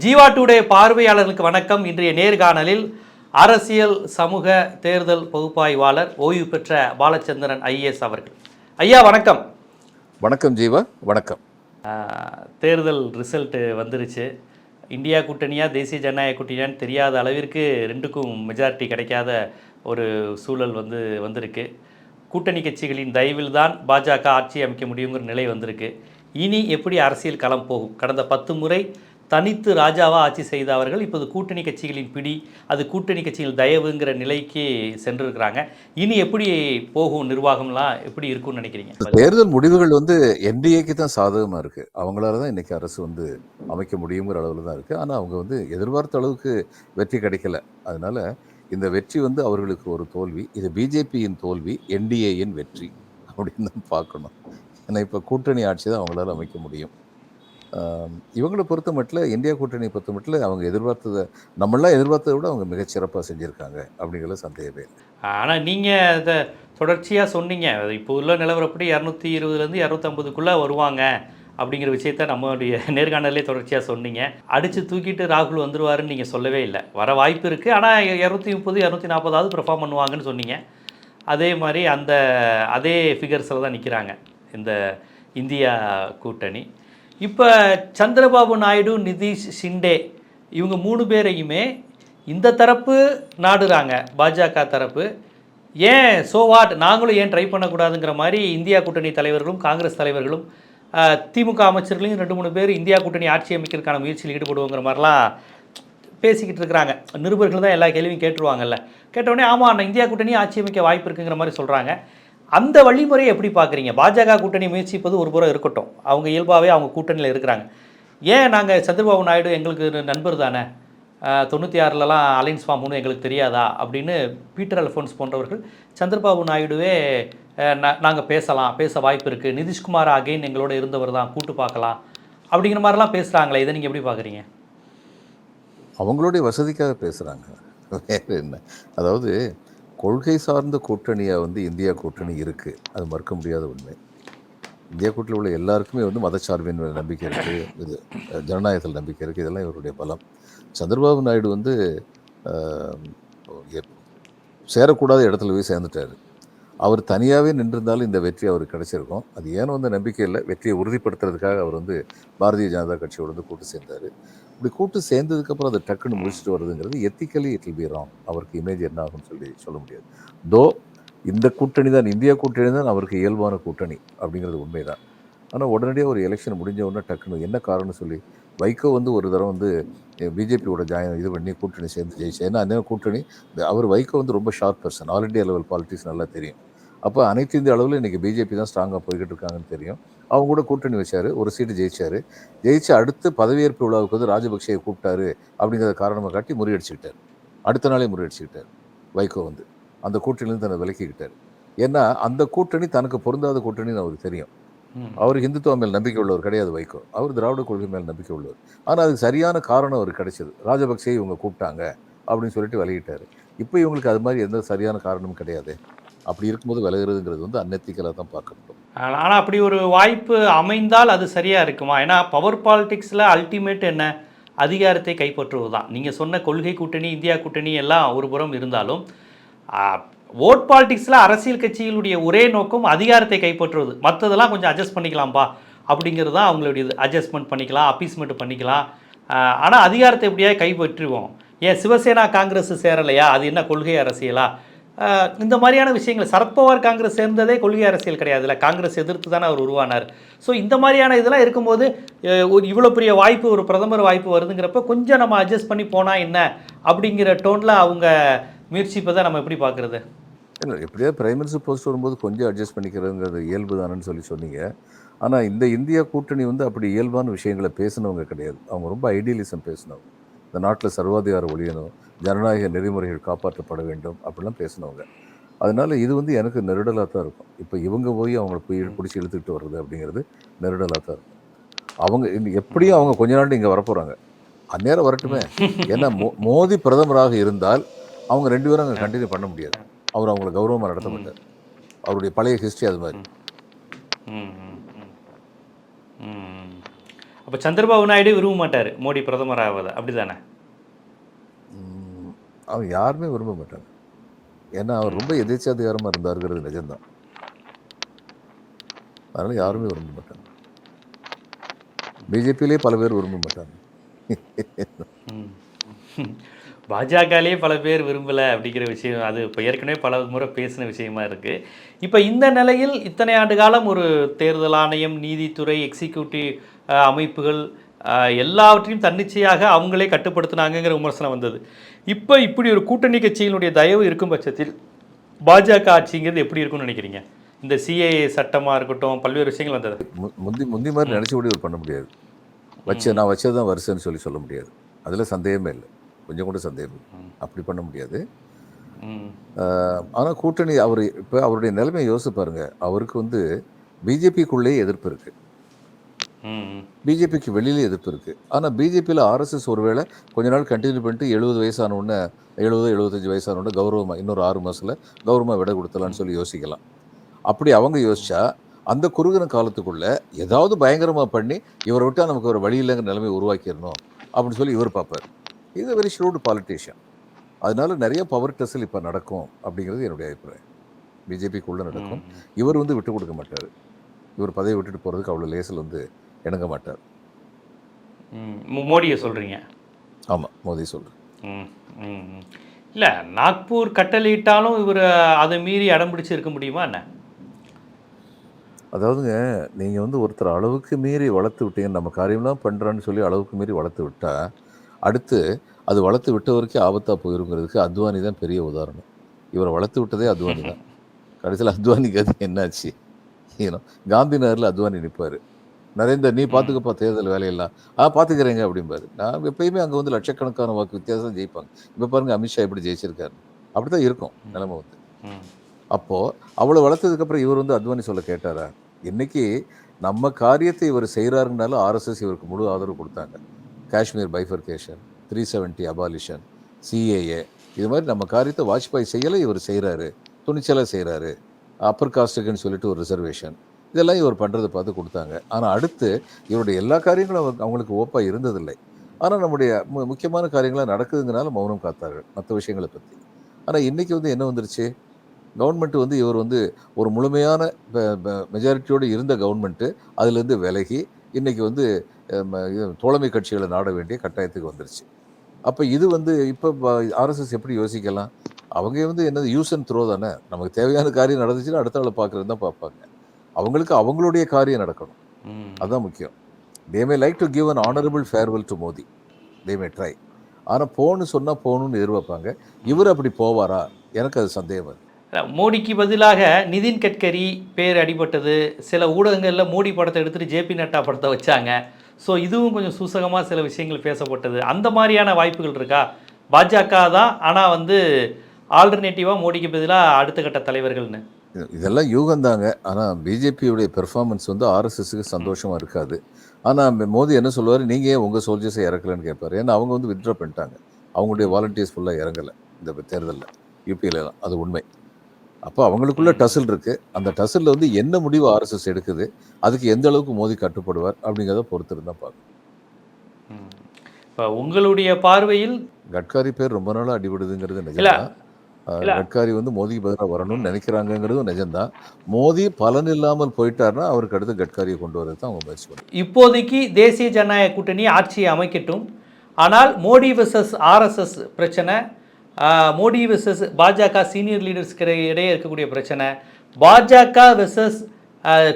Jeeva today பார்வையாளர்களுக்கு வணக்கம். இன்றைய நேர்காணலில் அரசியல் சமூக தேர்தல் பகுப்பாய்வாளர் ஓய்வு பெற்ற பாலச்சந்திரன் ஐஏஎஸ் அவர்கள். ஐயா வணக்கம். வணக்கம் ஜீவா வணக்கம். தேர்தல் ரிசல்ட்டு வந்துருச்சு. இந்தியா கூட்டணியா தேசிய ஜனநாயக கூட்டணியான்னு தெரியாத அளவிற்கு ரெண்டுக்கும் மெஜாரிட்டி கிடைக்காத ஒரு சூழல் வந்து வந்திருக்கு. கூட்டணி கட்சிகளின் தயவில் தான் பாஜக ஆட்சி அமைக்க முடியுங்கிற நிலை வந்திருக்கு. இனி எப்படி அரசியல் களம் போகும்? கடந்த பத்து முறை தனித்து ராஜாவாக ஆட்சி செய்தவர்கள் இப்போது கூட்டணி கட்சிகளின் பிடி அது கூட்டணி கட்சிகள் தயவுங்கிற நிலைக்கு சென்றிருக்கிறாங்க. இனி எப்படி போகும் நிர்வாகம்லாம் எப்படி இருக்கும்னு நினைக்கிறீங்க? தேர்தல் முடிவுகள் வந்து என்டிஏக்கு தான் சாதகமாக இருக்குது அவங்களால தான் இன்றைக்கி அரசு வந்து அமைக்க முடியுங்கிற அளவில் தான் இருக்குது ஆனால் அவங்க வந்து எதிர்பார்த்த அளவுக்கு வெற்றி கிடைக்கல. அதனால் இந்த வெற்றி வந்து அவர்களுக்கு ஒரு தோல்வி. இது பிஜேபியின் தோல்வி என்டிஏயின் வெற்றி அப்படின்னு தான் பார்க்கணும். ஏன்னா இப்போ கூட்டணி ஆட்சி தான் அவங்களால அமைக்க முடியும். இவங்களை பொறுத்த மட்டும் இந்தியா கூட்டணியை பொறுத்த மட்டும் அவங்க எதிர்பார்த்ததை நம்மளாம் எதிர்பார்த்ததை விட அவங்க மிகச்சிறப்பாக செஞ்சுருக்காங்க அப்படிங்கிற சந்தேகமே ஆனால் நீங்கள் இதை தொடர்ச்சியாக சொன்னீங்க. இப்போ உள்ள நிலவரப்படி இரநூத்தி இருபதுலேருந்து இரநூத்தம்பதுக்குள்ளே வருவாங்க அப்படிங்கிற விஷயத்த நம்மளுடைய நேர்காணலே தொடர்ச்சியாக சொன்னீங்க. அடித்து தூக்கிட்டு ராகுல் வந்துருவாருன்னு நீங்கள் சொல்லவே இல்லை. வர வாய்ப்பு இருக்குது ஆனால் இரநூத்தி முப்பது இரநூத்தி நாற்பதாவது பெர்ஃபார்ம் பண்ணுவாங்கன்னு சொன்னீங்க. அதே மாதிரி அந்த அதே ஃபிகர்ஸில் தான் நிற்கிறாங்க இந்த இந்தியா கூட்டணி. இப்போ சந்திரபாபு நாயுடு நிதிஷ் ஷிண்டே இவங்க மூணு பேரையுமே இந்த தரப்பு நாடுறாங்க பாஜக தரப்பு. ஏன் சோ வாட் நாங்களும் ஏன் ட்ரை பண்ணக்கூடாதுங்கிற மாதிரி இந்தியா கூட்டணி தலைவர்களும் காங்கிரஸ் தலைவர்களும் திமுக அமைச்சர்களையும் ரெண்டு மூணு பேர் இந்தியா கூட்டணி ஆட்சி அமைக்கிறதுக்கான முயற்சியில் ஈடுபடுவோங்கிற மாதிரிலாம் பேசிக்கிட்டு இருக்கிறாங்க. நிருபர்கள் தான் எல்லா கேள்வியும் கேட்டுருவாங்கல்ல. கேட்டவுடனே ஆமாம் இந்தியா கூட்டணி ஆட்சி அமைக்க வாய்ப்பு இருக்குங்கிற மாதிரி சொல்கிறாங்க அந்த வழிமுறையை எப்படி பார்க்குறீங்க? பாஜக கூட்டணி முயற்சிப்பது ஒரு புறம் இருக்கட்டும். அவங்க இயல்பாகவே அவங்க கூட்டணியில் இருக்கிறாங்க. ஏன் நாங்கள் சந்திரபாபு நாயுடு எங்களுக்கு நண்பர் தானே? தொண்ணூற்றி ஆறுலலாம் அலைன்ஸ் ஃபார்ம் ஒன்று எங்களுக்கு தெரியாதா? அப்படின்னு பீட்டர் அல்ஃபோன்ஸ் போன்றவர்கள் சந்திரபாபு நாயுடுவே நாங்கள் பேசலாம் பேச வாய்ப்பு இருக்குது நிதிஷ்குமார் அகைன் எங்களோட இருந்தவர் தான் கூட்டு பார்க்கலாம். அப்படிங்கிற மாதிரிலாம் பேசுகிறாங்களே இதை நீங்கள் எப்படி பார்க்குறீங்க? அவங்களுடைய வசதிக்காக பேசுகிறாங்க வேறு என்ன? அதாவது கொள்கை சார்ந்த கூட்டணியாக வந்து இந்தியா கூட்டணி இருக்குது அது மறுக்க முடியாத உண்மை. இந்தியா கூட்டில் உள்ள எல்லாருக்குமே வந்து மதச்சார்பின் நம்பிக்கை இருக்குது இது ஜனநாயகத்தில் நம்பிக்கை இருக்குது இதெல்லாம் இவருடைய பலம். சந்திரபாபு நாயுடு வந்து சேரக்கூடாத இடத்துல போய் சேர்ந்துட்டார். அவர் தனியாகவே நின்றிருந்தாலும் இந்த வெற்றி அவருக்கு கிடச்சிருக்கும். அது ஏன்னு வந்து நம்பிக்கை இல்லை? வெற்றியை உறுதிப்படுத்துறதுக்காக அவர் வந்து பாரதிய ஜனதா கட்சியோட வந்து கூட்டு சேர்ந்தார். இப்படி கூட்டு சேர்ந்ததுக்கப்புறம் அதை டக்குன்னு முடிச்சுட்டு வருதுங்கிறது ethically it will be wrong அவருக்கு இமேஜ் என்ன ஆகும்னு சொல்லி சொல்ல முடியாது. தோ இந்த கூட்டணி தான் இந்தியா கூட்டணி தான் அவருக்கு இயல்பான கூட்டணி அப்படிங்கிறது உண்மைதான். ஆனால் உடனடியாக ஒரு எலெக்ஷன் முடிஞ்ச உடனே டக்குன்னு என்ன காரணம்னு சொல்லி வைகோ வந்து ஒரு தடவை வந்து பிஜேபியோட ஜாயின் இது பண்ணி கூட்டணி சேர்ந்து ஜெயிச்சு ஏன்னா அந்த கூட்டணி அவர் வைகோ வந்து ரொம்ப sharp person all India level politics நல்லா தெரியும். அப்போ அனைத்து இந்திய அளவில் இன்றைக்கி பிஜேபி தான் ஸ்ட்ராங்காக போய்கிட்டு இருக்காங்கன்னு தெரியும். அவங்க கூட கூட்டணி வச்சார் ஒரு சீட்டு ஜெயிச்சார். ஜெயிச்சு அடுத்து பதவியேற்பு விழாவுக்கு வந்து ராஜபக்சேயை கூப்பிட்டாரு அப்படிங்கிறத காரணமாக காட்டி முறியடிச்சுக்கிட்டார். அடுத்த நாளே முறியடிச்சுக்கிட்டார். வைகோ வந்து அந்த கூட்டணியிலேருந்து தன்னை விலக்கிக்கிட்டார். ஏன்னா அந்த கூட்டணி தனக்கு பொருந்தாத கூட்டணின்னு அவருக்கு தெரியும். அவர் இந்துத்துவ மேல் நம்பிக்கை உள்ளவர் கிடையாது வைகோ. அவர் திராவிட கொள்கை மேல் நம்பிக்கை உள்ளவர். ஆனால் அதுக்கு சரியான காரணம் அவருக்கு கிடைச்சது. ராஜபக்சே இவங்க கூப்பிட்டாங்க அப்படின்னு சொல்லிட்டு விலகிட்டார். இப்போ இவங்களுக்கு அது மாதிரி எந்த சரியான காரணமும் கிடையாது. அப்படி இருக்கும்போது விலகிறதுங்கிறது வந்து அன்னத்திக்கலாக தான் பார்க்கணும் ஆனால் அப்படி ஒரு வாய்ப்பு அமைந்தால் அது சரியாக இருக்குமா? ஏன்னா பவர் பாலிடிக்ஸில் அல்டிமேட் என்ன? அதிகாரத்தை கைப்பற்றுவது தான் நீங்கள் சொன்ன கொள்கை கூட்டணி இந்தியா கூட்டணி எல்லாம் ஒரு புறம் இருந்தாலும் ஓட் பாலிடிக்ஸில் அரசியல் கட்சிகளுடைய ஒரே நோக்கம் அதிகாரத்தை கைப்பற்றுவது. மற்றதெல்லாம் கொஞ்சம் அட்ஜஸ்ட் பண்ணிக்கலாம்ப்பா அப்படிங்கிறது தான் அவங்களுடைய அட்ஜஸ்ட்மெண்ட் பண்ணிக்கலாம் அப்பீஸ்மெண்ட் பண்ணிக்கலாம். ஆனால் அதிகாரத்தை எப்படியாவது கைப்பற்றுவோம். ஏன் சிவசேனா காங்கிரஸ் சேரலையா? அது என்ன கொள்கை அரசியலா? இந்த மாதிரியான விஷயங்கள் சரத்பவார் காங்கிரஸ் சேர்ந்ததே கொள்கை அரசியல் கிடையாதுல்ல. காங்கிரஸ் எதிர்த்து தானே அவர் உருவானார். ஸோ இந்த மாதிரியான இதெல்லாம் இருக்கும்போது ஒரு இவ்வளோ பெரிய வாய்ப்பு ஒரு பிரதமர் வாய்ப்பு வருதுங்கிறப்ப கொஞ்சம் நம்ம அட்ஜஸ்ட் பண்ணி போனால் என்ன அப்படிங்கிற டோனில் அவங்க முயற்சிப்பதை நம்ம எப்படி பார்க்குறது? இல்லை எப்படியோ பிரைம் மினிஸ்டர் போஸ்ட் வரும்போது கொஞ்சம் அட்ஜஸ்ட் பண்ணிக்கிறதுங்கிறது இயல்பு தானேன்னு சொல்லி சொன்னீங்க. ஆனால் இந்த இந்தியா கூட்டணி வந்து அப்படி இயல்பான விஷயங்களை பேசினவங்க கிடையாது. அவங்க ரொம்ப ஐடியலிசம் பேசினவங்க. இந்த நாட்டில் சர்வாதிகாரம் ஒழியணும் ஜனநாயக நெறிமுறைகள் காப்பாற்றப்பட வேண்டும் அப்படிலாம் பேசினவங்க. அதனால இது வந்து எனக்கு நெருடலாக தான் இருக்கும். இப்போ இவங்க போய் அவங்கள போய் பிடிச்சி இழுத்துக்கிட்டு வர்றது அப்படிங்கிறது நெருடலாக தான் இருக்கும். அவங்க எப்படியும் அவங்க கொஞ்ச நாள் இங்கே வரப்போகிறாங்க அந்நேரம் வரட்டுமே. ஏன்னா மோ- மோடி பிரதமராக இருந்தால் அவங்க ரெண்டு பேரும் அங்கே கண்டினியூ பண்ண முடியாது. அவர் அவங்கள கௌரவமாக நடத்த மாட்டார். அவருடைய பழைய ஹிஸ்ட்ரி அது மாதிரி. அப்போ சந்திரபாபு நாயுடு விரும்ப மாட்டார் மோடி பிரதமர் ஆவதை அப்படி தானே அவர் யாருமே விரும்ப மாட்டாங்க ஏன்னா அவர் ரொம்ப எதேச்சாதிகாரமாக இருந்தாருங்கிறது நிஜம்தான். அதனால் யாருமே விரும்ப மாட்டாங்க. பிஜேபியிலே பல பேர் விரும்ப மாட்டாங்க. பாஜகலேயே பல பேர் விரும்பலை அப்படிங்கிற விஷயம் அது இப்போ ஏற்கனவே பல முறை பேசின விஷயமா இருக்குது இப்போ இந்த நிலையில் இத்தனை ஆண்டு காலம் ஒரு தேர்தல் ஆணையம் நீதித்துறை எக்ஸிக்யூட்டிவ் அமைப்புகள் எல்லாவற்றையும் தன்னிச்சையாக அவங்களே கட்டுப்படுத்தினாங்கங்கிற விமர்சனம் வந்தது. இப்போ இப்படி ஒரு கூட்டணி கட்சியினுடைய தயவு இருக்கும் பட்சத்தில் பாஜக ஆட்சிங்கிறது எப்படி இருக்கும்னு நினைக்கிறீங்க? இந்த சிஏஏ சட்டமாக இருக்கட்டும் பல்வேறு விஷயங்கள் வந்தது. முந்தி முந்தி மாதிரி நினச்சபடி பண்ண முடியாது. வச்ச நான் வச்சது தான் வருஷன்னு சொல்லி சொல்ல முடியாது. அதில் சந்தேகமே இல்லை. கொஞ்சம் கூட சந்தேகம் அப்படி பண்ண முடியாது. ஆனால் கூட்டணி அவர் இப்போ அவருடைய நிலைமையை யோசிச்சு பாருங்க. அவருக்கு வந்து பிஜேபிக்குள்ளேயே எதிர்ப்பு இருக்குது. பிஜேபிக்கு வெளியில எதிர்ப்பு இருக்குது ஆனால் பிஜேபியில் ஆர்எஸ்எஸ் ஒருவேளை கொஞ்ச நாள் கண்டினியூ பண்ணிட்டு எழுபது வயசான உடனே எழுபது எழுபத்தஞ்சு வயசான உடனே கௌரவமாக இன்னொரு ஆறு மாதத்தில் கௌரவமாக விட கொடுத்தலாம்னு சொல்லி யோசிக்கலாம். அப்படி அவங்க யோசிச்சா அந்த குறுகின காலத்துக்குள்ள ஏதாவது பயங்கரமாக பண்ணி இவரை விட்டால் நமக்கு ஒரு வழி இல்லைங்கிற நிலைமையை உருவாக்கிடணும் அப்படின்னு சொல்லி இவர் பார்ப்பார். இது வெரி ஷ்ரூட் பாலிட்டிஷியன் அதனால நிறைய பவர் டெஸ்டில் இப்போ நடக்கும் அப்படிங்கிறது என்னுடைய அபிப்பிராயம். பிஜேபிக்குள்ளே நடக்கும். இவர் வந்து விட்டு கொடுக்க மாட்டார். இவர் பதவி விட்டுட்டு போகிறதுக்கு அவ்வளோ லேசில் வந்து இணங்க மாட்டார். மோடியை சொல்கிறீங்க ஆமாம் மோடி சொல்கிறேன். இல்ல நாக்பூர் கட்டளையிட்டாலும் இவர் அதை மீறி அடம் பிடிச்சு இருக்க முடியுமா என்ன? அதாவதுங்க நீங்கள் வந்து ஒருத்தர் அளவுக்கு மீறி வளர்த்து விட்டீங்க நம்ம காரியம்லாம் பண்ணுறான்னு சொல்லி அளவுக்கு மீறி வளர்த்து விட்டா அடுத்து அது வளர்த்து விட்ட வரைக்கும் ஆபத்தாக போயிருங்கிறதுக்கு அத்வானி தான் பெரிய உதாரணம். இவரை வளர்த்து விட்டதே அத்வானி தான். கடைசியில் அத்வானிக்கு அது என்னாச்சு? ஏன்னா காந்தி நகரில் அத்வானி நிற்பார் நரேந்தர் நீ பார்த்துக்கப்பா தேர்தல் வேலையெல்லாம். ஆ பார்த்துக்கிறேங்க அப்படிம்பாரு. நான் எப்பயுமே அங்கே வந்து லட்சக்கணக்கான வாக்கு வித்தியாசம் ஜெயிப்பாங்க. இப்போ பாருங்க அமித்ஷா எப்படி ஜெயிச்சிருக்காரு. அப்படி தான் இருக்கும் நிலைமை வந்து. அப்போது அவ்வளோ வளர்த்ததுக்கப்புறம் இவர் வந்து அத்வானி சொல்ல கேட்டாரா? இன்னைக்கு நம்ம காரியத்தை இவர் செய்கிறாருனாலும் ஆர்எஸ்எஸ் இவருக்கு முழு ஆதரவு கொடுத்தாங்க. Kashmir bifurcation three seventy abolition CAA இது மாதிரி நம்ம காரியத்தை வாஜ்பாய் செய்யலை இவர் செய்கிறாரு துணிச்சலாக செய்கிறாரு அப்பர் காஸ்ட்டுக்குன்னு சொல்லிட்டு ஒரு ரிசர்வேஷன் இதெல்லாம் இவர் பண்ணுறதை பார்த்து கொடுத்தாங்க. ஆனால் அடுத்து இவருடைய எல்லா காரியங்களும் அவங்க- அவங்களுக்கு ஓப்பாக இருந்ததில்லை. ஆனால் நம்முடைய மு- முக்கியமான காரியங்களாக நடக்குதுங்கிறனால மௌனம் காத்தார்கள் மற்ற விஷயங்களை பற்றி ஆனால் இன்றைக்கி வந்து என்ன வந்துருச்சு? கவர்மெண்ட் வந்து இவர் வந்து ஒரு முழுமையான மெஜாரிட்டியோடு இருந்த கவர்மெண்ட்டு அதுலேருந்து விலகி இன்றைக்கி வந்து ம- இது தோழமை கட்சிகளை நாட வேண்டிய கட்டாயத்துக்கு வந்துருச்சு. அப்போ இது வந்து இப்போ ஆர்எஸ்எஸ் எப்படி யோசிக்கலாம்? அவங்க வந்து என்னது யூஸ் அண்ட் த்ரோ தானே? நமக்கு தேவையான காரியம் நடந்துச்சுன்னா அடுத்த ஆளை பார்க்குறது தான் பார்ப்பாங்க. அவங்களுக்கு அவங்களுடைய காரியம் நடக்கணும். அதுதான் முக்கியம். They may like to give an honourable farewell to Modi they may try ஆனால் போன்னு சொன்னால் போகணும்னு எதிர்பார்ப்பாங்க. இவர் அப்படி போவாரா? எனக்கு அது சந்தேகம். மோடிக்கு பதிலாக நிதின் கட்கரி பேர் அடிபட்டது. சில ஊடகங்களில் மோடி படத்தை எடுத்துட்டு ஜேபி நட்டா படத்தை வச்சாங்க. ஸோ இதுவும் கொஞ்சம் சூசகமாக சில விஷயங்கள் பேசப்பட்டது. அந்த மாதிரியான வாய்ப்புகள் இருக்கா? பாஜக தான் ஆனால் வந்து ஆல்டர்னேட்டிவாக மோடிக்கு பதிலாக அடுத்த கட்ட தலைவர்கள்னு. இதெல்லாம் யூகந்தாங்க ஆனால் பிஜேபியுடைய பெர்ஃபார்மன்ஸ் வந்து ஆர்எஸ்எஸ்க்கு சந்தோஷமாக இருக்காது. ஆனால் மோடி என்ன சொல்லுவார்? நீங்கள் ஏன் உங்கள் சோல்ஜர்ஸை இறக்கலன்னு கேட்பார் ஏன்னா அவங்க வந்து வித்ட்ரா பண்ணிட்டாங்க. அவங்களுடைய வாலண்டியர்ஸ் ஃபுல்லாக இறங்கலை. இந்த தேர்தலில். யூபியிலலாம் அது உண்மை. அப்போ அவங்களுக்குள்ள டசில் இருக்குது அந்த டசிலில் வந்து என்ன முடிவு ஆர்எஸ்எஸ் எடுக்குது? அதுக்கு எந்த அளவுக்கு மோடி கட்டுப்படுவார்? அப்படிங்கிறத பொறுத்து இருந்தால் பார்க்கணும். இப்போ உங்களுடைய பார்வையில் கட்காரி பேர் ரொம்ப நாளாக அடிபடுதுங்கிறது இல்ல. கட்காரி வந்து மோதிக்கு பதிலாக வரணும்னு நினைக்கிறாங்கங்கிறதும் நிஜம்தான். மோதி பலன் இல்லாமல் போயிட்டாருன்னா அவருக்கு அடுத்து கட்காரியை கொண்டு வரது தான் அவங்க முயற்சி பண்ணுறாங்க இப்போதைக்கு தேசிய ஜனநாயக கூட்டணி ஆட்சியை அமைக்கட்டும். ஆனால் மோடி வெர்சஸ் ஆர்எஸ்எஸ் பிரச்சனை மோடி வெர்சஸ் பாஜக சீனியர் லீடர்ஸ்க்கு இடையே இருக்கக்கூடிய பிரச்சனை பாஜக வெர்சஸ்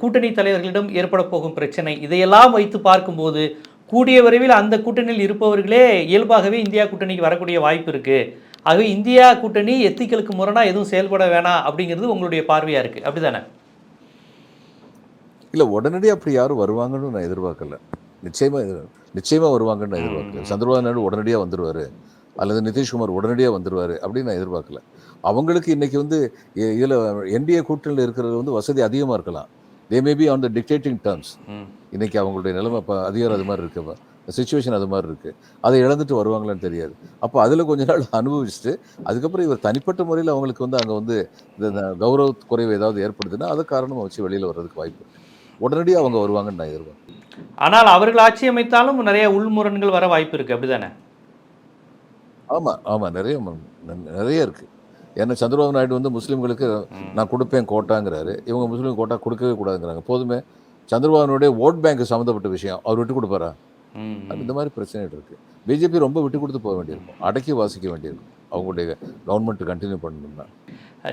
கூட்டணி தலைவர்களிடம் ஏற்பட போகும் பிரச்சனை இதையெல்லாம் வைத்து பார்க்கும்போது கூடிய விரைவில் அந்த கூட்டணியில் இருப்பவர்களே இயல்பாகவே இந்தியா கூட்டணிக்கு வரக்கூடிய வாய்ப்பு இருக்கு. ஆகவே இந்தியா கூட்டணி எத்திக்கலுக்கு முரணா எதுவும் செயல்பட வேணாம் அப்படிங்கிறது உங்களுடைய பார்வையா இருக்கு. அப்படிதானே? இல்லை உடனடியாக அப்படி யாரும் வருவாங்கன்னு நான் எதிர்பார்க்கல. நிச்சயமாக எதிர் நிச்சயமாக வருவாங்கன்னு நான் எதிர்பார்க்கல. சந்திரபாபு நாயுடு உடனடியாக வந்துருவார். அல்லது நிதிஷ்குமார் உடனடியாக வந்துருவார் அப்படின்னு நான் எதிர்பார்க்கல. அவங்களுக்கு இன்னைக்கு வந்து இதில் என்டிஏ கூட்டணியில் இருக்கிறது வந்து வசதி அதிகமாக இருக்கலாம். They may be on the dictating terms இன்னைக்கு அவங்களுடைய நிலைமை இப்போ அதிகாரம் அது மாதிரி இருக்கு. சுச்சுவேஷன் அது மாதிரி இருக்கு. அதை இழந்துட்டு வருவாங்களான்னு தெரியாது. அப்போ அதில் கொஞ்ச நாள் அனுபவிச்சுட்டு அதுக்கப்புறம் இவர் தனிப்பட்ட முறையில் அவங்களுக்கு வந்து அங்கே வந்து இந்த கௌரவ குறைவு ஏதாவது ஏற்படுதுன்னா அதை காரணமாக வச்சு வெளியில் வர்றதுக்கு வாய்ப்பு உடனடியாக அவங்க வருவாங்கன்னு நான் எதிர்பார்க்கிறேன். ஆனால் அவர்கள் ஆட்சி அமைத்தாலும் நிறைய உள்முரண்கள் வர வாய்ப்பு இருக்குது அப்படிதானே? ஆமாம் ஆமாம் நிறைய நிறைய இருக்குது ஏன்னா சந்திரபாபு நாயுடு வந்து முஸ்லீம்களுக்கு நான் கொடுப்பேன் கோட்டாங்கிறாரு. இவங்க முஸ்லீம் கோட்டா கொடுக்கவே கூடாதுங்கிறாங்க. போதுமே சந்திரபாபுனுடைய ஓட் பேங்க் சம்மந்தப்பட்ட விஷயம் அவர் விட்டு கொடுப்பாரா? இந்த மாதிரி பிரச்சனைகள் இருக்குது பிஜேபி ரொம்ப விட்டு கொடுத்து போக வேண்டியிருக்கும். அடக்கி வாசிக்க வேண்டியிருக்கும். அவங்களுடைய கவர்மெண்ட் கண்டினியூ பண்ணணும்னா.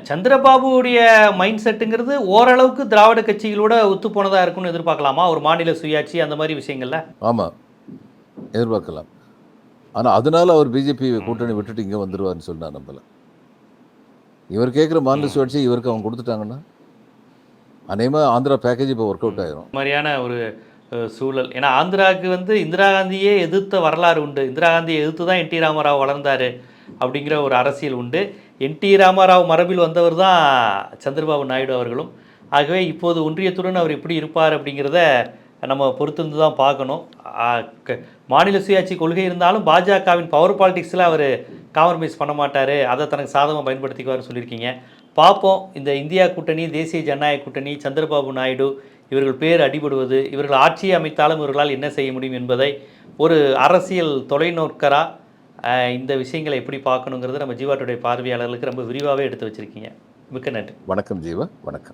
சந்திரபாபுவுடைய மைண்ட் செட்டுங்கிறது ஓரளவுக்கு திராவிட கட்சிகளோட ஒத்து போனதா இருக்கும்னு எதிர்பார்க்கலாமா? ஒரு மாநில சுயாட்சி அந்த மாதிரி விஷயங்கள்ல? ஆமாம் எதிர்பார்க்கலாம். ஆனால் அதனால அவர் பிஜேபி கூட்டணி விட்டுட்டு இங்கே வந்துடுவார்னு சொல்லி நான் நம்பலை. இவர் கேட்குற மாநில சுழற்சி இவருக்கு அவங்க கொடுத்துட்டாங்கன்னா அநேகமாக ஆந்திரா பேக்கேஜ் இப்போ ஒர்க் அவுட் இந்த மாதிரியான ஒரு சூழல். ஏன்னா ஆந்திராவுக்கு வந்து இந்திரா காந்தியே எதிர்த்த வரலாறு உண்டு. இந்திரா காந்தியை எதிர்த்து தான் என் டி ராமராவ் வளர்ந்தாரு அப்படிங்கிற ஒரு அரசியல் உண்டு. என் டி ராமராவ் மரபில் வந்தவர் தான் சந்திரபாபு நாயுடு அவர்களும். ஆகவே இப்போது ஒன்றியத்துடன் அவர் எப்படி இருப்பார் அப்படிங்கிறத நம்ம பொறுத்திருந்து தான் பார்க்கணும் மாநில சுயாட்சி கொள்கை இருந்தாலும் பாஜகவின் பவர் பாலிடிக்ஸில் அவர் காம்ப்ரமைஸ் பண்ண மாட்டார். அதை தனக்கு சாதகமாக பயன்படுத்திக்குவார்னு சொல்லியிருக்கீங்க. பார்ப்போம். இந்த இந்தியா கூட்டணி தேசிய ஜனநாயக கூட்டணி சந்திரபாபு நாயுடு இவர்கள் பேர் அடிபடுவது இவர்கள் ஆட்சியை அமைத்தாலும் இவர்களால் என்ன செய்ய முடியும் என்பதை ஒரு அரசியல் தொலைநோக்கராக இந்த விஷயங்களை எப்படி பார்க்கணுங்கிறத நம்ம ஜீவாட்டுடைய பார்வையாளர்களுக்கு ரொம்ப விரிவாகவே எடுத்து வச்சுருக்கீங்க. மிக்க நன்றி. வணக்கம் ஜீவா. வணக்கம்.